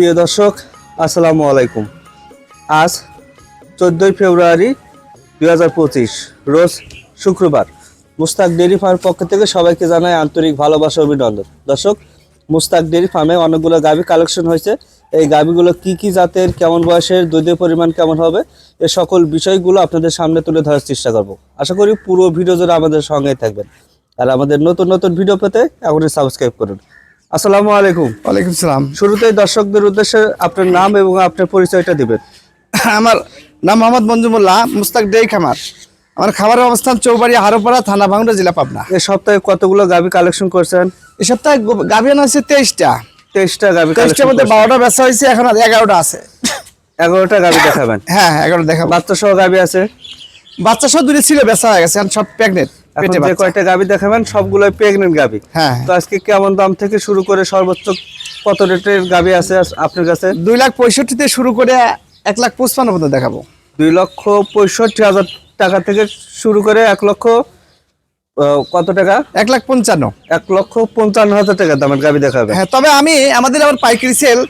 প্রিয় দর্শক, আসসালামু আলাইকুম। আজ চোদ্দোই ফেব্রুয়ারি দুই হাজার পঁচিশ, রোজ শুক্রবার। মুস্তাক ডেয়ারি ফার্ম পক্ষ থেকে সবাইকে জানাই আন্তরিক ভালোবাসা অভিনন্দন। দর্শক, মুস্তাক ডেয়ারি ফার্মে অনেকগুলো গাভী কালেকশন হয়েছে। এই গাভীগুলো কি কি জাতের, কেমন বয়সের, দুধের পরিমাণ কেমন হবে, এ সকল বিষয়গুলো আপনাদের সামনে তুলে ধরার চেষ্টা করব। আশা করি পুরো ভিডিও জুড়ে আমাদের সঙ্গে থাকবেন। আর আমাদের নতুন নতুন ভিডিও পেতে এখনই সাবস্ক্রাইব করুন। আসসালামু আলাইকুম। ওয়ালাইকুম সালাম। শুরুতেই দর্শকদের উদ্দেশ্যে আপনার নাম এবং আপনার পরিচয়টা দিবেন। আমার নাম মোহাম্মদ মঞ্জুমুল্লাহ মুস্তাক ডেই খামার। আমার খামারের অবস্থান চৌবাড়ি হারোপাড়া থানা ভাঙড়া জেলা পাবনা। এই সপ্তাহে কতগুলো গাভি কালেকশন করছেন? এই সপ্তাহে গাভিয়ান আছে তেইশটা। তেইশটা গাভি তেইশটার মধ্যে বারোটা বেচা হয়েছে এখন আর এগারোটা আছে। এগারোটা গাভি দেখাবেন। হ্যাঁ হ্যাঁ এগারো দেখাবো। বাচ্চা সহ গাভি আছে? বাচ্চা সব দূরে ছিল বেচা হয়ে গেছে এখন সব প্রেগনেন্ট এখন যে কয়টা গাভি দেখাবেন সবগুলোই প্রেগনেন্ট গাভি। হ্যাঁ। তো আজকে কেমন দাম থেকে শুরু করে সর্বোচ্চ কত রেটের গাভি আছে আপনার কাছে? দুই লাখ পঁয়ষট্টিতে শুরু করে এক লাখ পঁচপান্ন পর্যন্ত দেখাবো। দুই লক্ষ পঁয়ষট্টি হাজার টাকা থেকে শুরু করে এক লক্ষ কত টাকা? এক লাখ পঞ্চান্ন। এক লক্ষ পঞ্চান্ন হাজার টাকা দামের গাভি দেখাবে হ্যাঁ তবে আমি আমাদের আবার পাইকারি সেল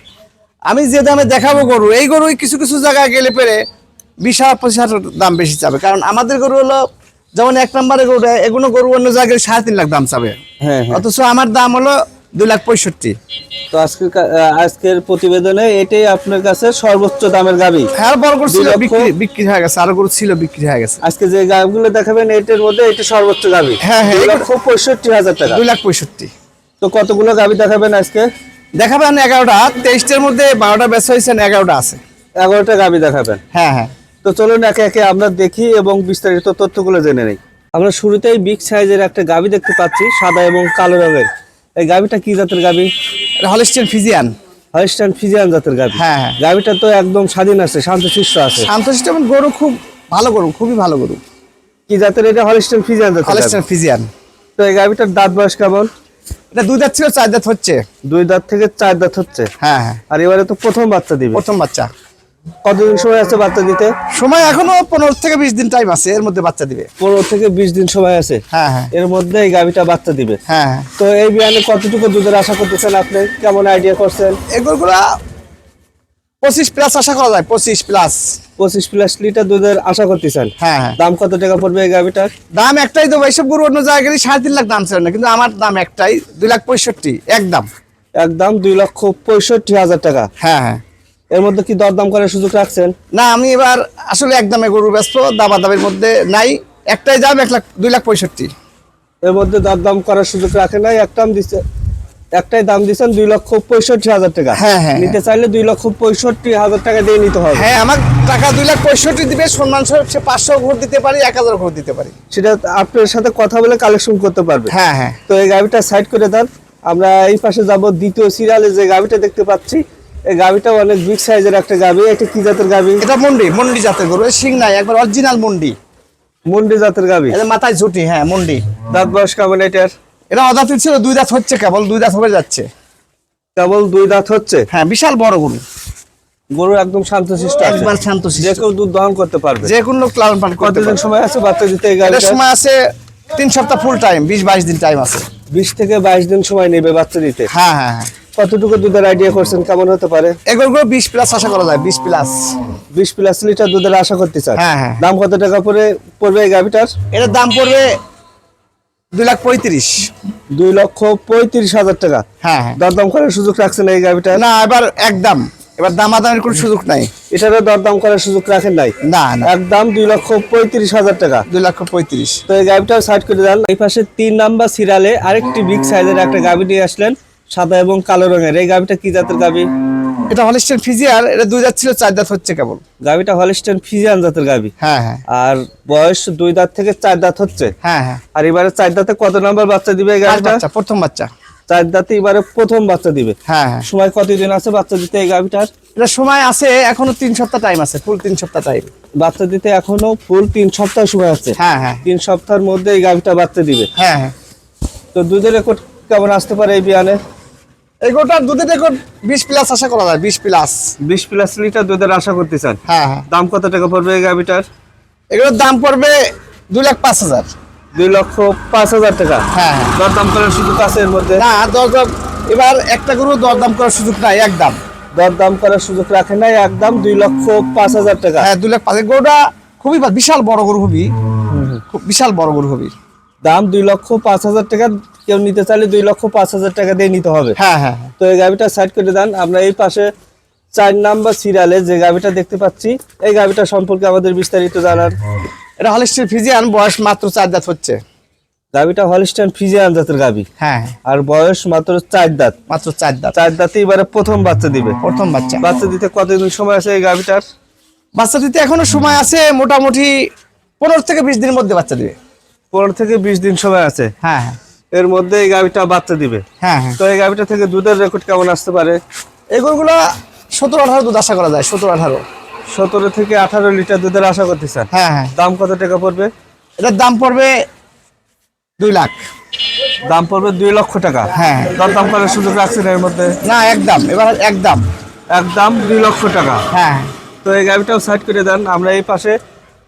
আমি যে দামে দেখাবো গরু এই গরু কিছু কিছু জায়গায় গেলে পেরে বিশ হাজার পঁচিশ হাজার দাম বেশি চাবে কারণ আমাদের গরু হলো যেমন এক নম্বরে গরু এগুলো গরু অন্য জায়গায় সাড়ে তিন লাখ দাম চাবে। হ্যাঁ হ্যাঁ। অথচ আমার দাম হলো দুই লাখ পঁয়ষট্টি। তো আজকে আজকের প্রতিবেদনে এটাই আপনার কাছে সর্বোচ্চ দামের গাবি? হ্যাঁ বড় গরু ছিল বিক্রি হয়ে গেছে আরও গরু ছিল বিক্রি হয়ে গেছে। আজকে যে গাভিগুলো দেখাবেন এটার মধ্যে এটা সর্বোচ্চ গাভি হ্যাঁ, হ্যাঁ, লক্ষ পঁয়ষট্টি হাজার টাকা। দুই লাখ পঁয়ষট্টি। তো কতগুলো গাভি দেখাবেন আজকে? দেখাবেন এগারোটা তেইশটার মধ্যে বারোটা বেচা হয়েছে না এগারোটা আছে। এগারোটা গাভি দেখাবেন। হ্যাঁ হ্যাঁ। তো চলুন একে একে আমরা দেখি এবং বিস্তারিত তথ্যগুলো জেনে নেই। আমরা শুরুতেই বিগ সাইজের একটা গাভি দেখতে পাচ্ছি সাদা এবং কালো রঙের। এই গাভিটা কি জাতের গাভি এটা হলিস্টিয়ান ফিজিয়ান হলিস্টান ফিজিয়ান জাতের গাভি হ্যাঁ, হ্যাঁ। গাভিটা তো একদম স্বাধীন আছে শান্তশিষ্ট আছে। শান্তশিষ্ট গরু খুব ভালো গরু খুবই ভালো গরু। কি জাতের এটা? হলিস্টান ফিজিয়ান জাতের গাভী। হলিস্টিয়ান ফিজিয়ান তো এই গাভিটার দাঁত বয়স কেমন? এটা দুই দাঁত ছিল চার দাঁত হচ্ছে। দুই দাঁত থেকে চার দাঁত হচ্ছে? হ্যাঁ হ্যাঁ। আর এবারে তো প্রথম বাচ্চা দিবে। প্রথম বাচ্চা। কতদিন সময় আছে বাচ্চা দিতে? সময় এখনও পনেরো থেকে বিশ দিন টাইম আছে এর মধ্যে বাচ্চা দিবে। পনেরো থেকে বিশ দিন সময় আছে? হ্যাঁ হ্যাঁ। এর মধ্যে এই গাভিটা বাচ্চা দিবে? হ্যাঁ হ্যাঁ। তো এই বিয়ানে কতটুকু দুধের আশা করতেছেন আপনি? কেমন আইডিয়া করছেন? এগুলোগুলা পঁচিশ প্লাস আশা করা যায় পঁচিশ প্লাস পঁচিশ প্লাস লিটার দুধের আশা করতেছেন? হ্যাঁ হ্যাঁ। দাম কত টাকা পড়বে এই গাভিটার দাম একটাই দেবো এইসব গরু অন্য জায়গায় সাড়ে তিন লাখ দাম ছিল না কিন্তু আমার দাম একটাই দুই লাখ পঁয়ষট্টি একদম। একদম দুই লক্ষ পঁয়ষট্টি হাজার টাকা। হ্যাঁ হ্যাঁ। এর মধ্যে কি দরদাম করার সুযোগ রাখছেন? না আমি এবার আসলে একদমে গরু ব্যস্ত দাবা দাবের মধ্যে নাই। একটাই দাম এক লাখ দুই লাখ পঁয়ষট্টি। এর মধ্যে দরদাম করার সুযোগ রাখে নাই একটাম দিচ্ছে একটাই দাম দিচ্ছেন দুই লক্ষ পঁয়ষট্টি হাজার টাকা। হ্যাঁ, হ্যাঁ, নিতে চাইলে দুই লক্ষ পঁয়ষট্টি হাজার টাকা দিয়ে নিতে হবে। হ্যাঁ আমার টাকা দুই লাখ পঁয়ষট্টি দিবে সম্মান স্বরূপ সে পাঁচশো ঘর দিতে পারি এক হাজার ঘর দিতে পারি। সেটা আপনার সাথে কথা বলে কালেকশন করতে পারবে। হ্যাঁ হ্যাঁ। তো এই গাড়িটা সাইড করে দেন। আমরা এই পাশে যাব দ্বিতীয় সিরিয়ালে যে গাড়িটা দেখতে পাচ্ছি এই গাভিটা অনেক বিগ সাইজের একটা গাভি। এটা কি জাতের গাভি? এটা মন্ডি মন্ডি জাতের গরু। শিং নাই একবার অরিজিনাল মন্ডি। মুন্ডি জাতের গাভি। এদের মাথায় ঝুটি হ্যাঁ মন্ডি। দাঁত বয়স কেমন এটার? এটা অদাতি ছিল দুই দাঁত হচ্ছে কেবল দুই দাঁত হয়ে যাচ্ছে। কেবল দুই দাঁত হচ্ছে? হ্যাঁ বিশাল বড় গরু। গরু একদম শান্তশিষ্ট। একবার শান্ত যে কেউ দুধ দহন করতে পারবে। যে কোনো লোক লালন পালন করতে কতদিন সময় আছে বাচ্চা দিতে গেলে সময় আছে তিন সপ্তাহ ফুল টাইম বিশ বাইশ দিন টাইম আছে। বিশ থেকে বাইশ দিন সময় নেবে বাচ্চা দিতে? হ্যাঁ হ্যাঁ হ্যাঁ। কতটুকু দুধের আইডিয়া করছেন কেমন হতে পারে? এগুলো বিশ প্লাস আশা করা যায় বিশ প্লাস বিশ প্লাস লিটার দুধের আশা করতে চান? হ্যাঁ, হ্যাঁ। দাম কত টাকা পরে পড়বে এই গাভিটার? এটার দাম পড়বে দুই লাখ পঁয়ত্রিশ। দুই লক্ষ পঁয়ত্রিশ হাজার টাকা। হ্যাঁ হ্যাঁ। দরদাম করার সুযোগ রাখছেন এই গাভিটার? না এবার একদম। এবার দামাদামের কোনো সুযোগ নাই। এটারও দরদাম করার সুযোগ রাখেন নাই? না একদম দুই লক্ষ পঁয়ত্রিশ হাজার টাকা। দুই লক্ষ পঁয়ত্রিশ। তো এই গাভিটা সাইড করে দেন। এই পাশে তিন নাম্বার সিরিয়ালে আরেকটি বিগ সাইজের একটা গাভি নিয়ে আসলেন। সাদা এবং কালো রঙের। এই গাভিটা কি জাতের গাভি? এটা হলিস্টেন ফিজিয়ার এটা দুই দাঁত ছিল চার দাঁত হচ্ছে কেবল। গাভিটা হলিস্টেন ফিজিয়ান জাতের গাভি। হ্যাঁ হ্যাঁ। আর বয়স দুই দাঁত থেকে চার দাঁত হচ্ছে। হ্যাঁ হ্যাঁ। আর এবারে চার দাঁতে কত নাম্বার বাচ্চা দিবে এই গাভিটা? বাচ্চা প্রথম বাচ্চা। চার দাঁতে এবারে প্রথম বাচ্চা দিবে। হ্যাঁ হ্যাঁ। সময় কতদিন আছে বাচ্চা দিতে এই গাভিটার? এটা সময় আছে এখনও তিন সপ্তাহ টাইম আছে ফুল তিন সপ্তাহ টাইম বাচ্চা দিতে এখনও ফুল তিন সপ্তাহ সময় আছে। হ্যাঁ হ্যাঁ। তিন সপ্তাহের মধ্যে এই গাভিটা বাচ্চা দিবে। হ্যাঁ হ্যাঁ। তো দুধের রেকর্ড কেমন আসতে পারে এই বিয়ানে? এগুলোটার দুধের রেকর্ড বিশ প্লাস আশা করা যায় বিশ প্লাস বিশ প্লাস লিটার দুধের আশা করতে চান হ্যাঁ হ্যাঁ। দাম কত টাকা পড়বে এই গাভিটার? এগুলোর দাম পড়বে দুই লাখ পাঁচ হাজার। দুই লক্ষ পাঁচ হাজার টাকা? হ্যাঁ হ্যাঁ। দরদাম করার সুযোগ আছে এর মধ্যে? না দরদাম এবার একটা গরু দরদাম করার সুযোগ নাই একদম। দরদাম করার সুযোগ রাখে নাই একদম দুই লক্ষ পাঁচ হাজার টাকা। হ্যাঁ দুই লাখ পাঁচ গরুটা খুবই বিশাল বড় গরু হবি। খুব বিশাল বড় গরু হবি। দাম দুই লক্ষ পাঁচ হাজার টাকা কেউ নিতে চাইলে দুই লক্ষ পাঁচ হাজার টাকা দিয়ে নিতে হবে। হ্যাঁ হ্যাঁ হ্যাঁ। তো এই গাভিটা সাইড করে দেন। আমরা এই পাশে চার নাম্বার সিরিয়ালে যে গাভিটা দেখতে পাচ্ছি এই গাভিটা সম্পর্কে আমাদের বিস্তারিত জানার। এটা হলিস্টির ফিজিয়ান বয়স মাত্র চার দাঁত হচ্ছে। গাভিটা হলিস্টান ফিজিয়ান জাতের গাবি। হ্যাঁ। আর বয়স মাত্র চার দাঁত। মাত্র চার দাঁত। চার দাঁতে এবারে প্রথম বাচ্চা দিবে। প্রথম বাচ্চা। বাচ্চা দিতে কতদিন সময় আছে এই গাভিটার বাচ্চা দিতে এখনও সময় আছে মোটামুটি পনেরো থেকে বিশ দিনের মধ্যে বাচ্চা দিবে। পনেরো থেকে বিশ দিন সময় আছে। হ্যাঁ হ্যাঁ। এর মধ্যে এই গাভিটা বাচ্চা দিবে। হ্যাঁ হ্যাঁ। তো এই গাভিটা থেকে দুধের রেকর্ড কেমন আসতে পারে? এই গরুগুলো সতেরো আঠারো দুধ আশা করা যায় সতেরো আঠারো। সতেরো থেকে আঠারো লিটার দুধের আশা করতেছেন হ্যাঁ হ্যাঁ। দাম কত টাকা পড়বে? এটার দাম পড়বে দুই লাখ। দাম পড়বে দুই লক্ষ টাকা। হ্যাঁ। দর দাম করার সুযোগ রাখছেন এর মধ্যে? না একদম। এবার একদম। একদম দুই লক্ষ টাকা। হ্যাঁ। তো এই গাভিটাও সাইড করে দেন। আমরা এই পাশে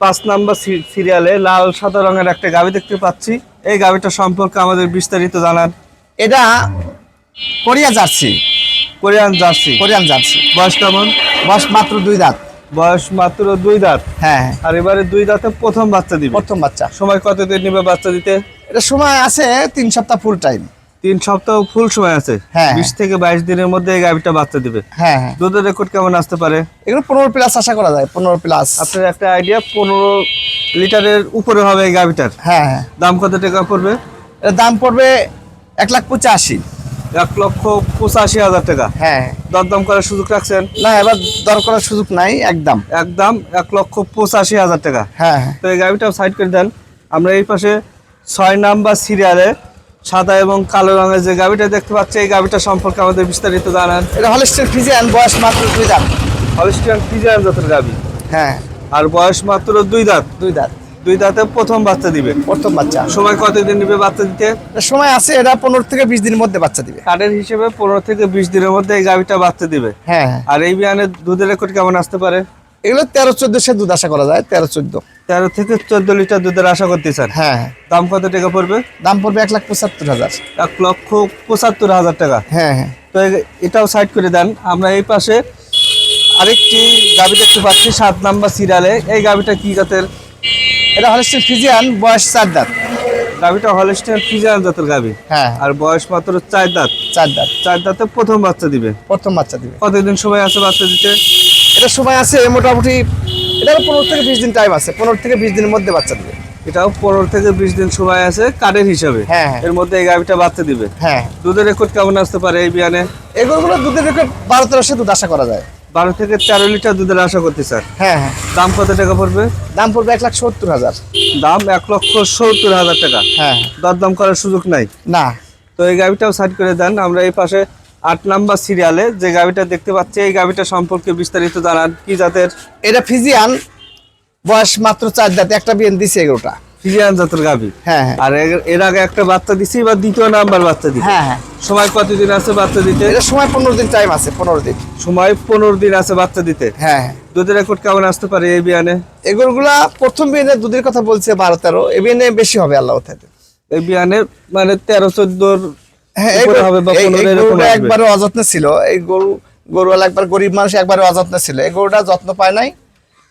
পাঁচ নাম্বার সিরিয়ালে লাল সাদা রঙের একটা গাভি দেখতে পাচ্ছি। এই গাভিটা সম্পর্কে আমাদের বিস্তারিত জানান। এটা Korea jersey. Korean jersey. Korean jersey. বয়স কেমন? বয়স মাত্র দুই দাঁত। বয়স মাত্র দুই দাঁত? হ্যাঁ হ্যাঁ। আর এবারে দুই দাঁতে প্রথম বাচ্চা দিবে? প্রথম বাচ্চা। সময় কতদিন নেবে বাচ্চা দিতে? এটা সময় আছে তিন সপ্তাহ ফুল টাইম তিন সপ্তাহ ফুল সময় আছে। হ্যাঁ। বিশ থেকে বাইশ দিনের মধ্যে এই গাভিটা বাচ্চা দিবে। হ্যাঁ হ্যাঁ। দুধের রেকর্ড কেমন আসতে পারে? এগুলো পনেরো প্লাস আশা করা যায় পনেরো প্লাস আপনার একটা আইডিয়া পনেরো লিটারের উপরে হবে এই গাভিটার। হ্যাঁ হ্যাঁ। দাম কত টাকা পড়বে? এর দাম পড়বে এক লাখ পঁচাশি। এক লক্ষ পঁচাশি হাজার টাকা। হ্যাঁ দরদাম করার সুযোগ রাখছেন? না এবার দর করার সুযোগ নাই একদম একদম এক লক্ষ পঁচাশি হাজার টাকা। হ্যাঁ হ্যাঁ। তো এই গাভিটাও সাইড করে দেন। আমরা এই পাশে ছয় নাম্বার সিরিয়ালে সাদা এবং কালো রঙের যে গাভিটা দেখতে পাচ্ছি এই গাভিটা সম্পর্কে আমাদের বিস্তারিত জানান। এটা হলিস্টের ফিজিয়ান বয়স মাত্র দুই দাঁত। হলিস্টিয়ান ফিজিয়ান জাতের গাভি। হ্যাঁ। আর বয়স মাত্র দুই দাঁত। দুই দাঁত। দুই দাঁতে প্রথম বাচ্চা দিবে। প্রথম বাচ্চা। সময় কতদিন নিবে বাচ্চা দিতে? সময় আছে এটা পনেরো থেকে বিশ দিনের মধ্যে বাচ্চা দিবে। কাঠের হিসেবে পনেরো থেকে বিশ দিনের মধ্যে এই গাভিটা বাচ্চা দিবে। হ্যাঁ। আর এই বিয়ানের দুধের রেকর্ড কেমন আসতে পারে? এগুলো তেরো চোদ্দ সে দুধ আশা করা যায় তেরো চোদ্দ। তেরো থেকে চোদ্দ লিটার দুধের আশা করতেছেন? হ্যাঁ হ্যাঁ। দাম কত টাকা পড়বে? দাম পড়বে এক লাখ পঁচাত্তর হাজার। এক লক্ষ পঁচাত্তর হাজার টাকা। হ্যাঁ হ্যাঁ। তো এটাও সাইড করে দেন। আমরা এই পাশে আরেকটি গাভি দেখতে পাচ্ছি সাত নাম্বার সিরিয়ালে। এই গাভিটা কি জাতের? এটা হলিস্টের ফিজিয়ান বয়স চার দাঁত। গাভিটা হলস্টেন ফিজিয়ান জাতের গাভি। হ্যাঁ। আর বয়স মাত্র চার দাঁত। চার দাঁত। চার দাঁতে প্রথম বাচ্চা দিবে। প্রথম বাচ্চা দিবে। কতদিন সময় আছে বাচ্চা দিতে? এটা সময় আছে মোটামুটি এটা পনেরো থেকে বিশ দিন টাইম আছে পনেরো থেকে বিশ দিনের মধ্যে বাচ্চা দিবে। এটাও পনেরো থেকে বিশ দিন সময় আছে কাঠের হিসাবে। হ্যাঁ, হ্যাঁ। এর মধ্যে এই গাভিটা বাচ্চা দিবে। হ্যাঁ। দুধের রেকর্ড কেমন আসতে পারে এই বিয়ানে? এগুলো দুধের রেকর্ড বারো তেরোশো দুধ আশা করা যায়। বারো থেকে তেরো লিটার দুধের আশা করতে স্যার। হ্যাঁ হ্যাঁ। দাম কত টাকা পড়বে? দাম পড়বে এক লাখ সত্তর হাজার। দাম এক লক্ষ সত্তর হাজার টাকা। হ্যাঁ দরদাম করার সুযোগ নাই। না। তো এই গাভিটাও সাইড করে দেন আমরা এই পাশে আট নাম্বার সিরিয়ালে যে গাভিটা দেখতে পাচ্ছি এই গাভিটা সম্পর্কে বিস্তারিত জানান কি জাতের? এটা ফিজিয়ান বয়স মাত্র চার দাঁত একটা বিয়েন দিছে এগুলোটা ফিজিয়ান জাতের গাভি হ্যাঁ হ্যাঁ। আর এর- আগে একটা বাচ্চা দিছি বা দ্বিতীয় নাম্বার বাচ্চা দিছি? হ্যাঁ হ্যাঁ। সময় কতদিন আছে বাচ্চা দিতে? এটা সময় পনেরো দিন টাইম আছে পনেরো দিন। সময় পনেরো দিন আছে বাচ্চা দিতে? হ্যাঁ হ্যাঁ। দুধের রেকর্ড কেমন আসতে পারে এই বিয়ানে? এগুলোগুলা প্রথম বিয়েনের দুধের কথা বলছে বারো তেরো এ বিয়েনে বেশি হবে আল্লাহ এই বিয়ানে মানে তেরো চোদ্দোর হ্যাঁ এই উপরে গরু- হবে বা এই- এই পনেরো এরকম গরুটা আসবে। একবারে অযত্নে ছিল। এই গরু গরুওয়ালা একবার গরিব মানুষ একবারে অযত্নে ছিল। এই গরুটা যত্ন পায় নাই।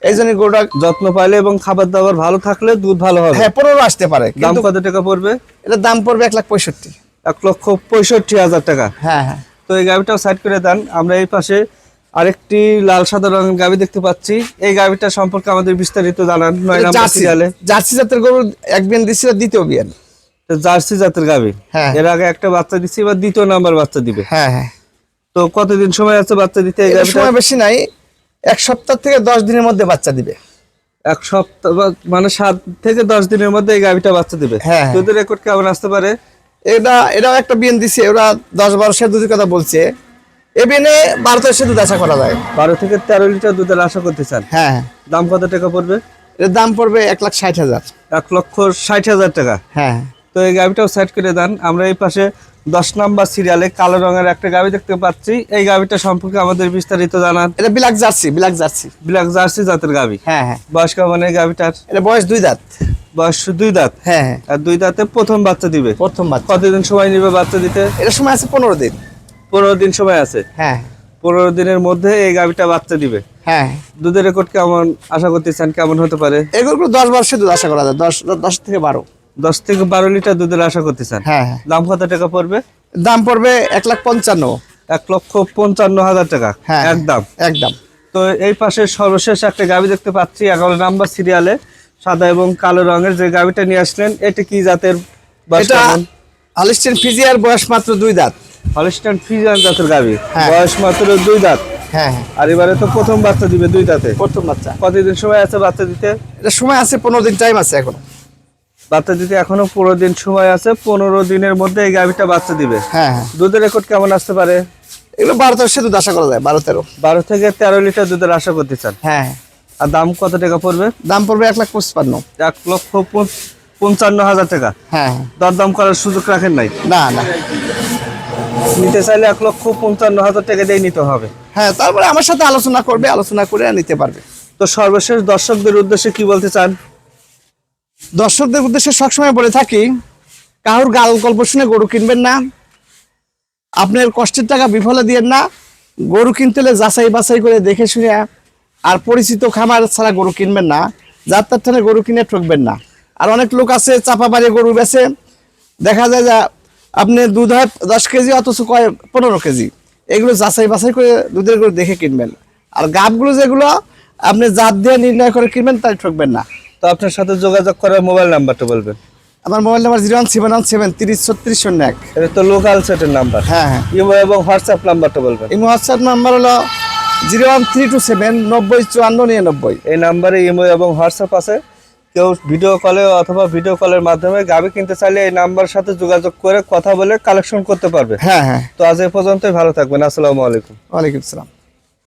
এই জন্য গরুটা যত্ন পাইলে এবং খাবার দাবার ভালো থাকলে দুধ ভালো হবে। হ্যাঁ পনেরো আসতে পারে দাম কত টাকা পড়বে? এটার দাম পড়বে এক লাখ পঁয়ষট্টি। এক লক্ষ পঁয়ষট্টি হাজার টাকা। হ্যাঁ হ্যাঁ। তো এই গাভিটাও সাইড করে দেন। আমরা এই পাশে আরেকটি লাল সাদা রঙের গাভি দেখতে পাচ্ছি। এই গাভিটা সম্পর্কে আমাদের বিস্তারিত জানান। এটা জার্সি জাতের গরু এক বিয়ান দিছিল দ্বিতীয় বিয়ান। জার্সি জাতের গাভি। হ্যাঁ। এর আগে একটা বাচ্চা দিচ্ছি এবার দ্বিতীয় নাম্বার বাচ্চা দিবে। হ্যাঁ হ্যাঁ। তো কতদিন সময় আছে বাচ্চা দিতে? সময় বেশি নাই। এক সপ্তাহ থেকে দশ দিনের মধ্যে বাচ্চা দিবে। এক সপ্তাহ মানে সাত থেকে দশ দিনের মধ্যে এই গাভিটা বাচ্চা দিবে। হ্যাঁ। দুধের রেকর্ড কেমন আসতে পারে? এটা এটাও একটা বিয়ান দিছে ওরা দশ বারো সে দুধের কথা বলছে। এ বিয়ানে বারো তেরো সে দুধ আশা করা যায়। বারো থেকে তেরো লিটার দুধের আশা করতে চান? হ্যাঁ হ্যাঁ। দাম কত টাকা পড়বে? এর দাম পড়বে এক লাখ ষাট হাজার। এক লক্ষ ষাট হাজার টাকা। হ্যাঁ। তো এই গাভিটাও সাইড করে দেন। আমরা এই পাশে দশ নাম্বার সিরিয়ালে কালো রঙের একটা গাভি দেখতে পাচ্ছি। এই গাভিটা সম্পর্কে আমাদের বিস্তারিত জানান। এটা black jersey black jersey black jersey জাতের গাভি হ্যাঁ হ্যাঁ। বয়স কেমন এই গাভিটার এটা বয়স দুই দাঁত। বয়স দুই দাঁত? হ্যাঁ হ্যাঁ। আর দুই দাঁতে প্রথম বাচ্চা দিবে। প্রথম বাচ্চা। কতদিন সময় নিবে বাচ্চা দিতে? এটার সময় আছে পনেরো দিন। পনেরো দিন সময় আছে? হ্যাঁ। পনেরো দিনের মধ্যে এই গাভিটা বাচ্চা দিবে। হ্যাঁ। দুধের রেকর্ড কেমন? আশা করতেছেন কেমন হতে পারে? এগুলো দশ দুধ আশা করা যায় দশ দশ থেকে বারো। দশ থেকে বারো লিটার দুধের আশা করতেছেন হ্যাঁ হ্যাঁ। দাম কত টাকা পড়বে? দাম পড়বে এক লাখ পঞ্চান্ন। এক লক্ষ পঞ্চান্ন হাজার টাকা। হ্যাঁ একদম। একদম। তো এই পাশে সর্বশেষ একটা গাভি দেখতে পাচ্ছি এগারো নাম্বার সিরিয়ালে। সাদা এবং কালো রঙের যে গাভিটা নিয়ে আসলেন এটা কি জাতের ফিজিয়ার বয়স মাত্র দুই দাঁত। হলিস্টান জাতের হ্যাঁ। বয়স মাত্র দুই দাঁত। হ্যাঁ হ্যাঁ। আর এবারে তো প্রথম বাচ্চা দিবে দুই দাঁতে। প্রথম বাচ্চা। কতদিন সময় আছে বাচ্চা দিতে? এটা সময় আছে পনেরো দিন টাইম আছে এখন। বাচ্চা দিতে এখনও পনেরো দিন সময় আছে পনেরো দিনের মধ্যে এই গাভিটা বাচ্চা দিবে। হ্যাঁ হ্যাঁ। দুধের রেকর্ড কেমন আসতে পারে? এগুলো বারো তেরো দুধ আশা করা যায় বারো তেরো। বারো থেকে তেরো লিটার দুধের আশা করতে চান? হ্যাঁ হ্যাঁ। আর দাম কত টাকা পড়বে? দাম পড়বে এক লাখ পঁচপান্ন। এক লক্ষ পঞ্চ- পঞ্চান্ন হাজার টাকা। হ্যাঁ হ্যাঁ। দরদাম করার সুযোগ রাখেন নাই? না না। নিতে চাইলে এক লক্ষ পঞ্চান্ন হাজার টাকা দিয়ে নিতে হবে। হ্যাঁ তারপরে আমার সাথে আলোচনা করবে আলোচনা করে নিতে পারবে। তো সর্বশেষ দর্শকদের উদ্দেশ্যে কি বলতে চান? দর্শকদের উদ্দেশ্যে সবসময় বলে থাকি, কারোর গাল গল্প শুনে গরু কিনবেন না। আপনার কষ্টের টাকা বিফলে দিয়েন না। গরু কিনতে হলে যাচাই বাছাই করে দেখে শুনে আর পরিচিত খামার ছাড়া গরু কিনবেন না। যার তার ঠানে গরু কিনে ঠকবেন না। আর অনেক লোক আছে, চাপা বাড়িয়ে গরু বেছে দেখা যায় যে আপনি দুধ হয় দশ কেজি অথচ কয় পনেরো কেজি। এগুলো যাচাই বাছাই করে দুধের গরু দেখে কিনবেন। আর গাবগুলো যেগুলো আপনি জাত দিয়ে নির্ণয় করে কিনবেন, তাই ঠকবেন না। তো আপনার সাথে যোগাযোগ করার মোবাইল নাম্বারটা বলবেন। আমার mobile number zero one seven one seven তিরিশ ছত্রিশ শূন্য এক। এটা তো লোকাল সেটের নাম্বার। হ্যাঁ হ্যাঁ। ইমো এবং হোয়াটসঅ্যাপ নাম্বারটা বলবেন। এই হোয়াটসঅ্যাপ নাম্বার হলো zero one three two seven নব্বই চুয়ান্ন নিরানব্বই। এই নাম্বারে ইমো এবং হোয়াটসঅ্যাপ আছে। কেউ ভিডিও কলে অথবা ভিডিও কলের মাধ্যমে গাবি কিনতে চাইলে এই নাম্বার সাথে যোগাযোগ করে কথা বলে কালেকশন করতে পারবে। হ্যাঁ হ্যাঁ। তো আজ এই পর্যন্তই ভালো থাকবেন। আসসালামু আলাইকুম। ওয়ালাইকুম আসসালাম।